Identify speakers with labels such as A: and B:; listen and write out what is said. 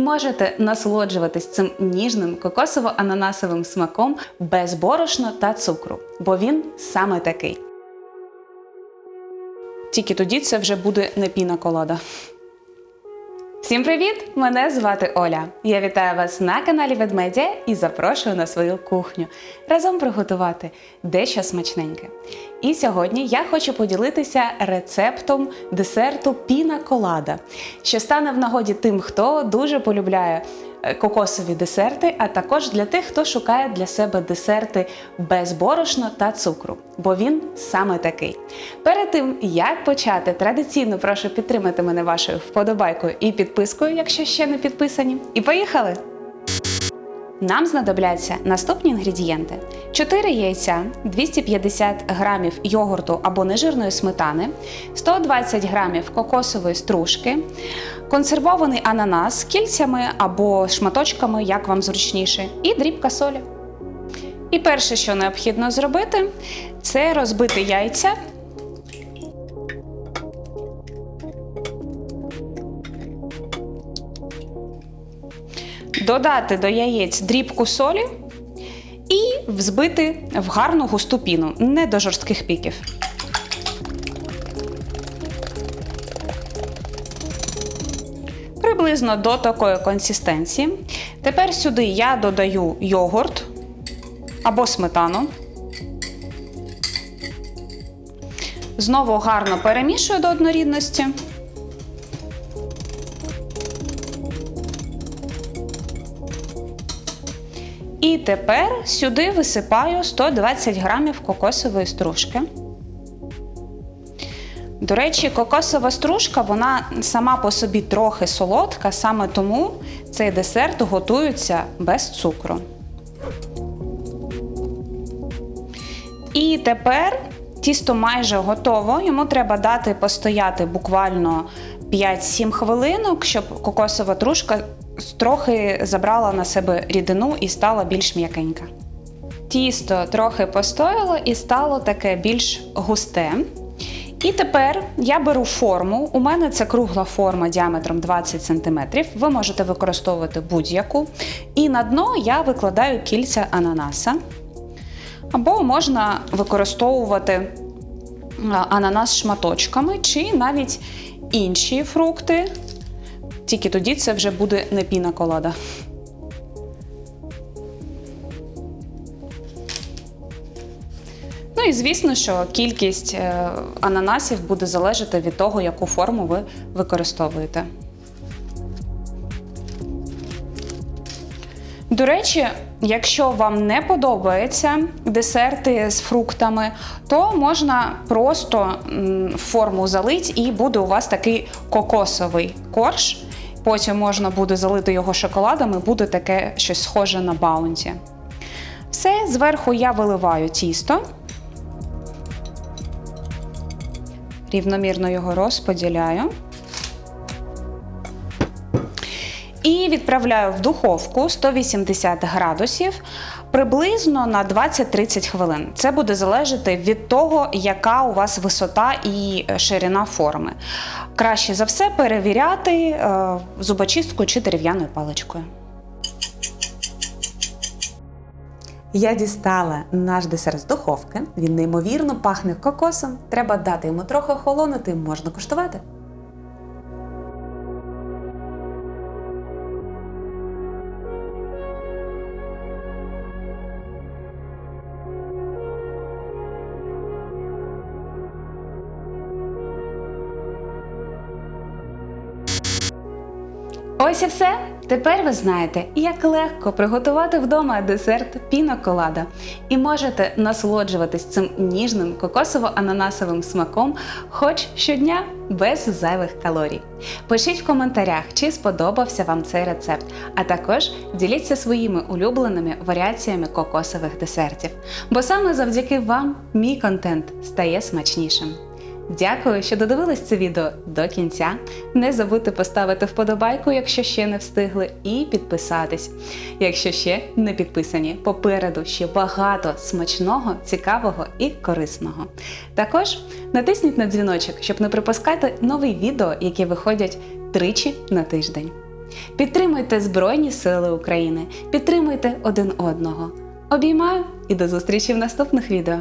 A: можете насолоджуватись цим ніжним кокосово-ананасовим смаком без борошна та цукру, бо він саме такий. Тільки тоді це вже буде не піна колода. Всім привіт! Мене звати Оля. Я вітаю вас на каналі Ведмедія і запрошую на свою кухню разом приготувати дещо смачненьке. І сьогодні я хочу поділитися рецептом десерту піна колада, що стане в нагоді тим, хто дуже полюбляє кокосові десерти, а також для тих, хто шукає для себе десерти без борошна та цукру, бо він саме такий. Перед тим як почати, традиційно прошу підтримати мене вашою вподобайкою і підпискою, якщо ще не підписані. І поїхали! Нам знадобляться наступні інгредієнти: 4 яйця, 250 грамів йогурту або нежирної сметани, 120 грамів кокосової стружки, консервований ананас кільцями або шматочками, як вам зручніше, і дрібка солі. І перше, що необхідно зробити, це розбити яйця. Додати до яєць дрібку солі і взбити в гарну густу піну, не до жорстких піків. Приблизно до такої консистенції. Тепер сюди я додаю йогурт або сметану. Знову гарно перемішую до однорідності. І тепер сюди висипаю 120 грамів кокосової стружки. До речі, кокосова стружка, вона сама по собі трохи солодка, саме тому цей десерт готується без цукру. І тепер тісто майже готово. Йому треба дати постояти буквально 5-7 хвилинок, щоб кокосова трушка трохи забрала на себе рідину і стала більш м'якенька. Тісто трохи постояло і стало таке більш густе. І тепер я беру форму. У мене це кругла форма діаметром 20 см. Ви можете використовувати будь-яку. І на дно я викладаю кільця ананаса. Або можна використовувати ананас шматочками, чи навіть інші фрукти. Тільки тоді це вже буде не піна колада. Ну і звісно, що кількість е, ананасів буде залежати від того, яку форму ви використовуєте. До речі, якщо вам не подобаються десерти з фруктами, то можна просто форму залити і буде у вас такий кокосовий корж. Потім можна буде залити його шоколадом і буде таке щось схоже на баунті. Все, зверху я виливаю тісто, рівномірно його розподіляю. І відправляю в духовку 180 градусів приблизно на 20-30 хвилин. Це буде залежати від того, яка у вас висота і ширина форми. Краще за все перевіряти е, зубочисткою чи дерев'яною паличкою. Я дістала наш десерт з духовки. Він неймовірно пахне кокосом. Треба дати йому трохи охолонути, можна куштувати. Ось і все. Тепер ви знаєте, як легко приготувати вдома десерт піноколада. І можете насолоджуватись цим ніжним кокосово-ананасовим смаком хоч щодня без зайвих калорій. Пишіть в коментарях, чи сподобався вам цей рецепт, а також діліться своїми улюбленими варіаціями кокосових десертів. Бо саме завдяки вам мій контент стає смачнішим. Дякую, що додивились це відео до кінця. Не забудьте поставити вподобайку, якщо ще не встигли, і підписатись, якщо ще не підписані. Попереду ще багато смачного, цікавого і корисного. Також натисніть на дзвіночок, щоб не пропускати нові відео, які виходять тричі на тиждень. Підтримуйте Збройні Сили України, підтримуйте один одного. Обіймаю і до зустрічі в наступних відео.